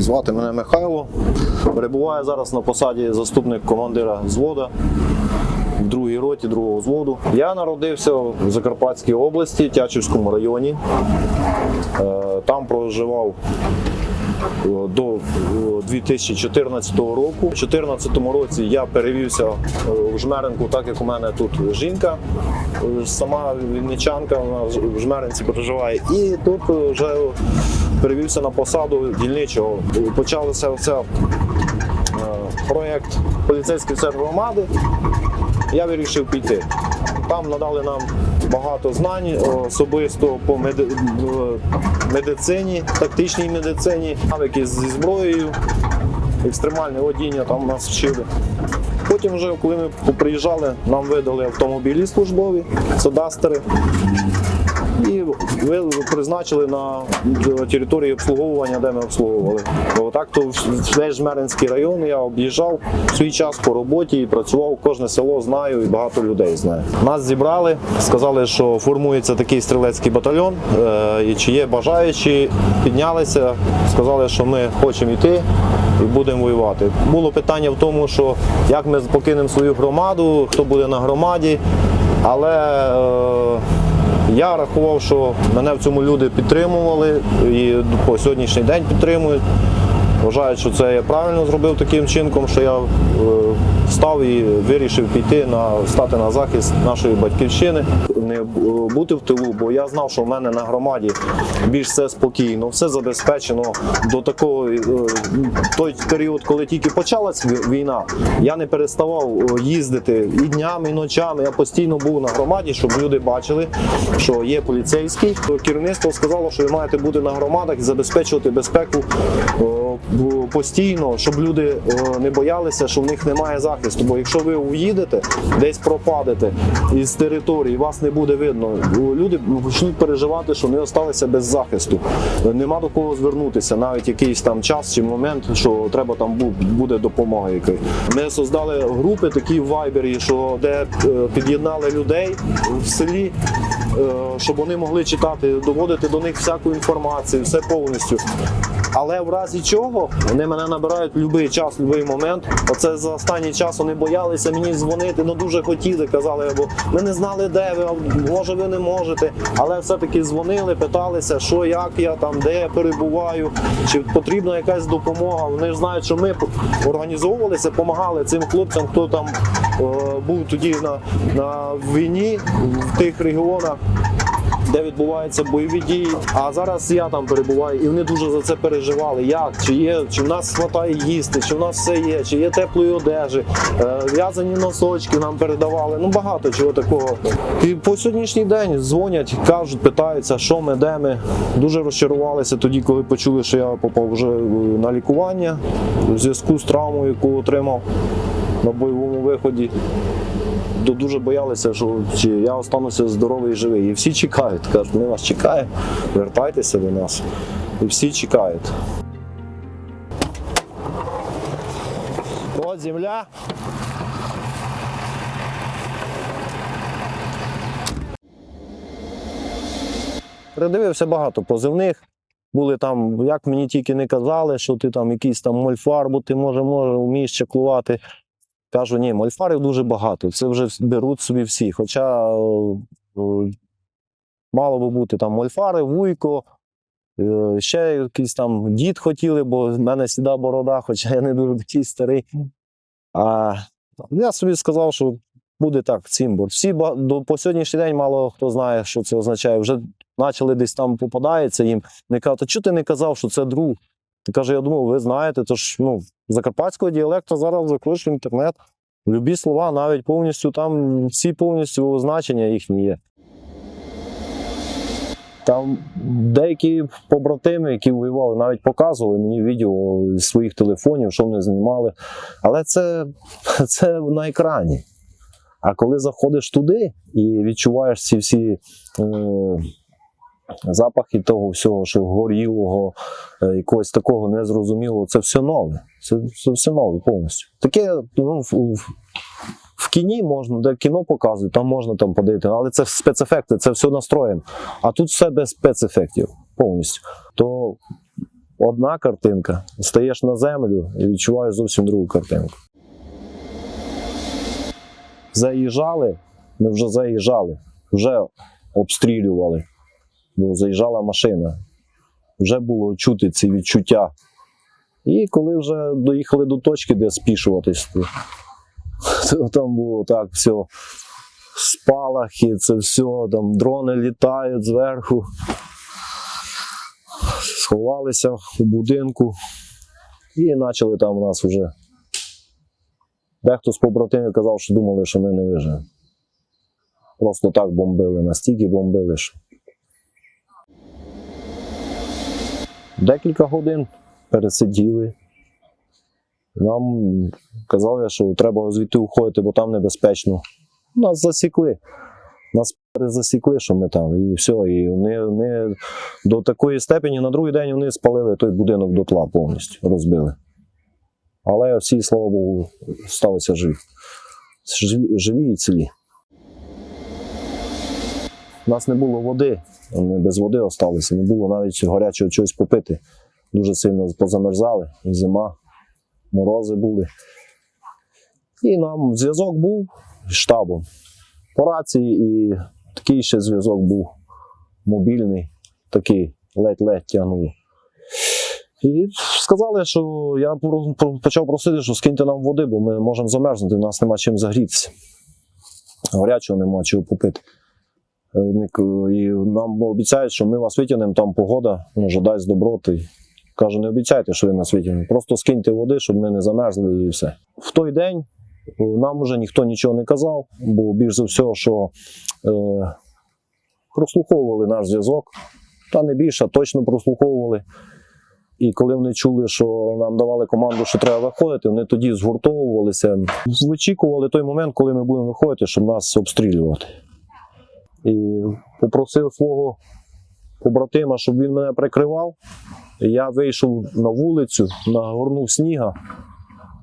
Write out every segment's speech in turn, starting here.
Звати мене Михайло. Перебуваю зараз на посаді заступник командира взвода в другій роті другого взводу. Я народився в Закарпатській області, Тячівському районі. Е, Там проживав е, до е, 2014 року. У 2014 році я перевівся е, в Жмеринку, так як у мене тут жінка, е, сама вінничанка, вона в Жмеринці проживає. І тут е, вже перевівся на посаду дільничого. Почався оця, е, проєкт поліцейський центр громади. Я вирішив піти. Там надали нам багато знань е, особисто по е, медицині, тактичній медицині, навики зі зброєю, екстремальне водіння там нас вчили. Потім, вже, коли ми приїжджали, нам видали автомобілі службові, це дастери. Ви призначили на території обслуговування, де ми обслуговували. Отак то весь Жмеринський район я об'їжджав свій час по роботі і працював. Кожне село знаю і багато людей знаю. Нас зібрали, сказали, що формується такий стрілецький батальйон. е, І чи є бажаючі, піднялися, сказали, що ми хочемо йти і будемо воювати. Було питання в тому, що як ми покинемо свою громаду, хто буде на громаді, але. е, я рахував, що мене в цьому люди підтримували і по сьогоднішній день підтримують. Вважають, що це я правильно зробив таким чинком, що я е, встав і вирішив піти на стати на захист нашої батьківщини, не бути в тилу, бо я знав, що в мене на громаді більш все спокійно, все забезпечено. До такого е, той період, коли тільки почалась війна, я не переставав е, їздити і днями, і ночами. Я постійно був на громаді, щоб люди бачили, що є поліцейський. Керівництво сказало, що ви маєте бути на громадах і забезпечувати безпеку постійно, щоб люди не боялися, що в них немає захисту. Бо якщо ви уїдете, десь пропадете із території, вас не буде видно. Люди почнуть переживати, що вони залишилися без захисту. Нема до кого звернутися, навіть якийсь там час чи момент, що треба там буде допомога якась. Ми создали групи такі в Вайбері, що де е, під'єднали людей в селі, щоб вони могли читати, доводити до них всяку інформацію, все повністю. Але в разі чого вони мене набирають будь-який час, в будь-який момент. Оце за останній час вони боялися мені дзвонити, ну дуже хотіли, казали, бо ми не знали, де ви, може ви не можете. Але все-таки дзвонили, питалися, що як я там, де я перебуваю, чи потрібна якась допомога. Вони ж знають, що ми організовувалися, допомагали цим хлопцям, хто там е, був тоді на, на війні в тих регіонах де відбуваються бойові дії. А зараз я там перебуваю, і вони дуже за це переживали. Як чи є, чи в нас вистачає їсти, чи в нас все є, чи є теплої одежі, е, в'язані носочки нам передавали. Ну багато чого такого. І по сьогоднішній день дзвонять, кажуть, питаються, що ми, де ми. Дуже розчарувалися тоді, коли почули, що я попав вже е, на лікування у зв'язку з травмою, яку отримав на бойовому виході. Ду- дуже боялися, що чи я остануся здоровий і живий. І всі чекають. Кажуть, ми вас чекаємо, вертайтеся до нас. І всі чекають. От земля. Передивився багато позивних. Були там, як мені тільки не казали, що ти там якийсь там мольфар, бо ти може, може, вмієш чеклувати. Кажу, ні, мольфарів дуже багато. Це вже беруть собі всі. Хоча е, е, мало би бути там мольфари, вуйко, е, ще якийсь там дід хотіли, бо в мене сіда борода, хоча я не дуже такий старий. А я собі сказав, що буде так, цимбур. Всі до по сьогоднішній день мало хто знає, що це означає. Вже почали десь там попадається їм. Не кажуть, а чого ти не казав, що це друг? Ти каже, я думав, ви знаєте, то ж ну, закарпатського діалекту зараз заклиш в інтернет. Любі слова, навіть повністю там всі повністю значення їхні є. Там деякі побратими, які воювали, навіть показували мені відео з своїх телефонів, що вони знімали. Але це, це на екрані. А коли заходиш туди і відчуваєш ці всі е, запахи того всього, що горілого, е, якогось такого незрозумілого, це все нове. Це, це все нове повністю. Таке ну, в, в, кіні можна, де кіно показують, там можна там подивити, але це спецефекти, це все настроєно. А тут все без спецефектів повністю. То одна картинка, стаєш на землю і відчуваєш зовсім другу картинку. Заїжджали, ми вже заїжджали, вже обстрілювали, заїжджала машина. Вже було чути ці відчуття. І коли вже доїхали до точки, де спішуватись, то там було так все. Спалахи, це все, там дрони літають зверху. Сховалися у будинку і почали там у нас вже. Дехто з побратимів казав, що думали, що ми не виживемо. Просто так бомбили, настільки бомбили, що. Декілька годин пересиділи. Нам казали, що треба звідти уходити, бо там небезпечно. Нас засікли. Нас перезасікли, що ми там, і все. І вони, вони до такої степені на другий день вони спалили той будинок дотла повністю, розбили. Але всі, слава Богу, сталися. Живі, живі і цілі. У нас не було води, ми без води залишилися, не було навіть гарячого чогось попити. Дуже сильно позамерзали, зима, морози були. І нам зв'язок був з штабом по рації, і такий ще зв'язок був мобільний, такий ледь-ледь тягнув. І сказали, що я почав просити, що скиньте нам води, бо ми можемо замерзнути, у нас нема чим загрітися. Гарячого нема чого попити. І нам обіцяють, що ми вас витягнемо, там погода, може дасть доброти. Каже, не обіцяйте, що ви нас витягнете. Просто скиньте води, щоб ми не замерзли і все. В той день е, нам вже ніхто нічого не казав, бо більш за все, що е, прослуховували наш зв'язок. Та не більше, а точно прослуховували. І коли вони чули, що нам давали команду, що треба виходити, вони тоді згуртовувалися, вичікували той момент, коли ми будемо виходити, щоб нас обстрілювати. І попросив свого побратима, щоб він мене прикривав. Я вийшов на вулицю, нагорнув сніга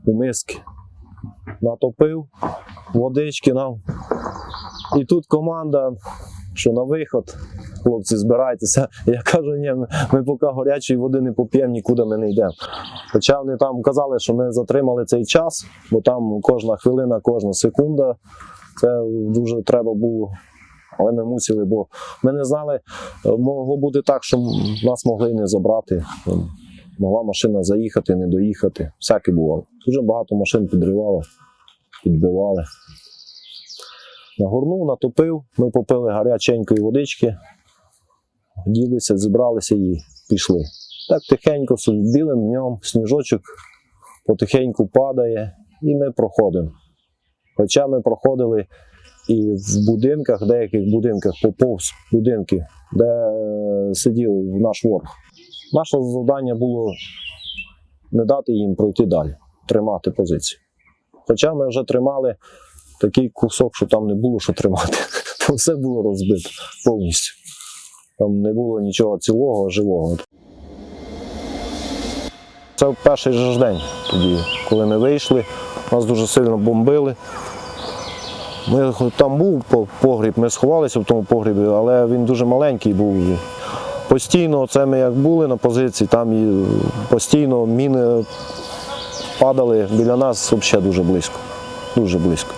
у миски, натопив водички нам. І тут команда, що на виход, хлопці, збирайтеся. Я кажу, ні, ми, поки гарячої води не поп'ємо, нікуди ми не йдемо. Хоча вони там казали, що ми затримали цей час, бо там кожна хвилина, кожна секунда. Це дуже треба було. Але ми мусили, бо ми не знали, е, могло бути так, що нас могли і не забрати. Могла машина заїхати, не доїхати. Всяке бувало. Дуже багато машин підривало, підбивали. Нагорнув, натопив, ми попили гаряченької водички, ділися, зібралися і пішли. Так тихенько, білим днем, сніжочок потихеньку падає, і ми проходимо. Хоча ми проходили і в будинках, деяких будинках поповз будинки, де е, сидів наш ворог. Наше завдання було не дати їм пройти далі, тримати позицію. Хоча ми вже тримали такий кусок, що там не було що тримати. Там все було розбито повністю. Там не було нічого цілого, живого. Це перший же день тоді, коли ми вийшли, нас дуже сильно бомбили. Ми, там був погріб, ми сховалися в тому погрібі, але він дуже маленький був. Постійно, це ми як були на позиції, там і постійно міни падали біля нас взагалі дуже близько. Дуже близько.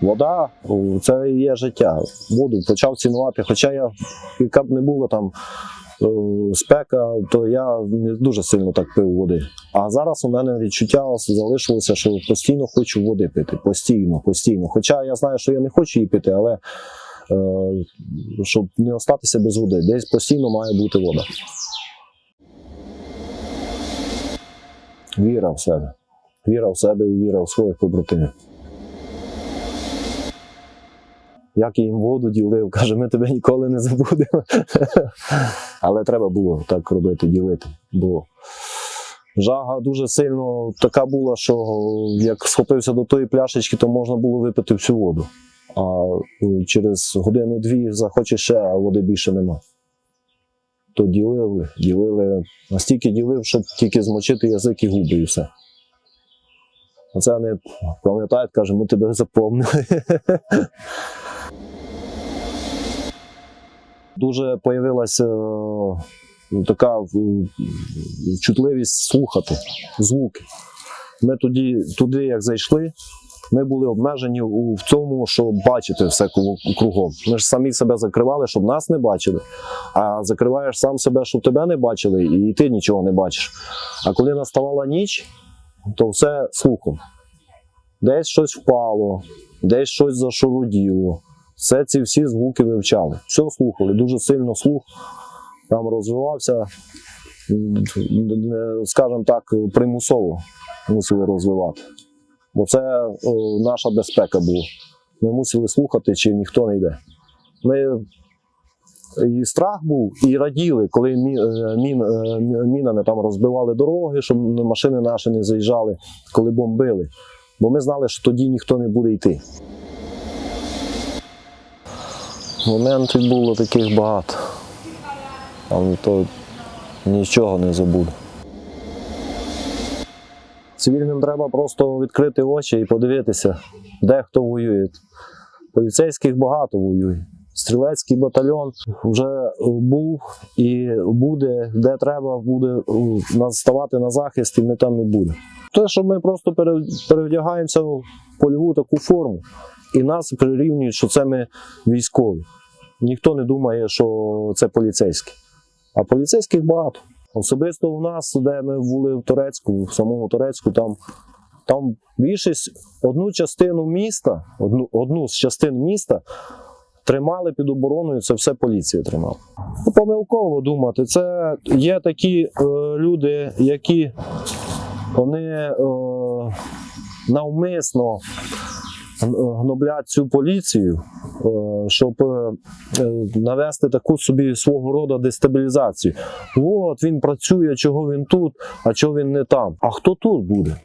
Вода це є життя. Воду почав цінувати. Хоча я, яка б не було там спека, то я не дуже сильно так пив води. А зараз у мене відчуття залишилося, що постійно хочу води пити. Постійно, постійно. Хоча я знаю, що я не хочу її пити, але е, щоб не остатися без води, десь постійно має бути вода. Віра в себе. Віра в себе і віра в своїх побратимів. Як я їм воду ділив, каже, ми тебе ніколи не забудемо. Але треба було так робити, ділити. Бо жага дуже сильно така була, що як схопився до тої пляшечки, то можна було випити всю воду. А е, через години-дві захоче ще, а води більше нема. То ділили, ділили, настільки ділив, щоб тільки змочити язик і губи і все. Оце вони пам'ятають, каже, ми тебе запомнили. Дуже появилася е, ну, така чутливість слухати звуки. Ми тоді, туди, як зайшли, ми були обмежені в цьому, що бачити все кругом. Ми ж самі себе закривали, щоб нас не бачили. А закриваєш сам себе, щоб тебе не бачили, і ти нічого не бачиш. А коли наставала ніч, то все слухом. Десь щось впало, десь щось зашуруділо. Все ці всі звуки вивчали. Все слухали, дуже сильно слух там розвивався, скажімо так, примусово мусили розвивати. Бо це наша безпека була. Ми мусили слухати, чи ніхто не йде. Ми і страх був, і раділи, коли мі, е, мін, е, мінами там розбивали дороги, щоб машини наші не заїжджали, коли бомбили. Бо ми знали, що тоді ніхто не буде йти. Моментів було таких багато. Там то нічого не забуду. Цивільним треба просто відкрити очі і подивитися, де хто воює. Поліцейських багато воює. Стрілецький батальйон вже був і буде, де треба буде е, ставати на захист, і ми там і будемо. Те, що ми просто пере- перевдягаємося в польову таку форму, і нас прирівнюють, що це ми військові. Ніхто не думає, що це поліцейські. А поліцейських багато. Особисто у нас, де ми були в Турецьку, в самому Турецьку, там, там більшість, одну частину міста, одну, одну з частин міста тримали під обороною, це все поліція тримала. Ну, Помилково думати. Це є такі е, люди, які вони е, навмисно гноблять цю поліцію, е, щоб е, е, навести таку собі свого роду дестабілізацію. От він працює, чого він тут, а чого він не там. А хто тут буде?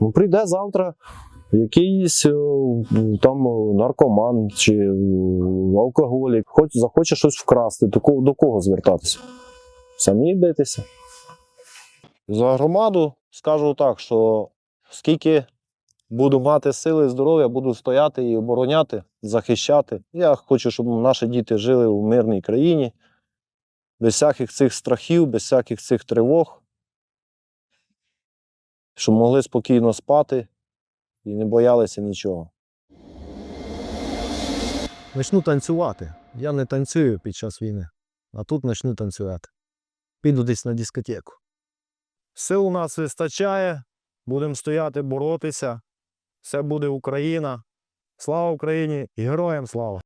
Ну, прийде завтра якийсь там наркоман чи алкоголік, хоч захоче щось вкрасти, до кого звертатися? Самі битися. За громаду скажу так, що скільки буду мати сили і здоров'я, буду стояти і обороняти, захищати. Я хочу, щоб наші діти жили у мирній країні, без всяких цих страхів, без всяких цих тривог, щоб могли спокійно спати і не боялися нічого. Почну танцювати. Я не танцюю під час війни, а тут почну танцювати. Піду десь на дискотеку. Сил у нас вистачає, будемо стояти, боротися. Все буде Україна. Слава Україні і героям слава!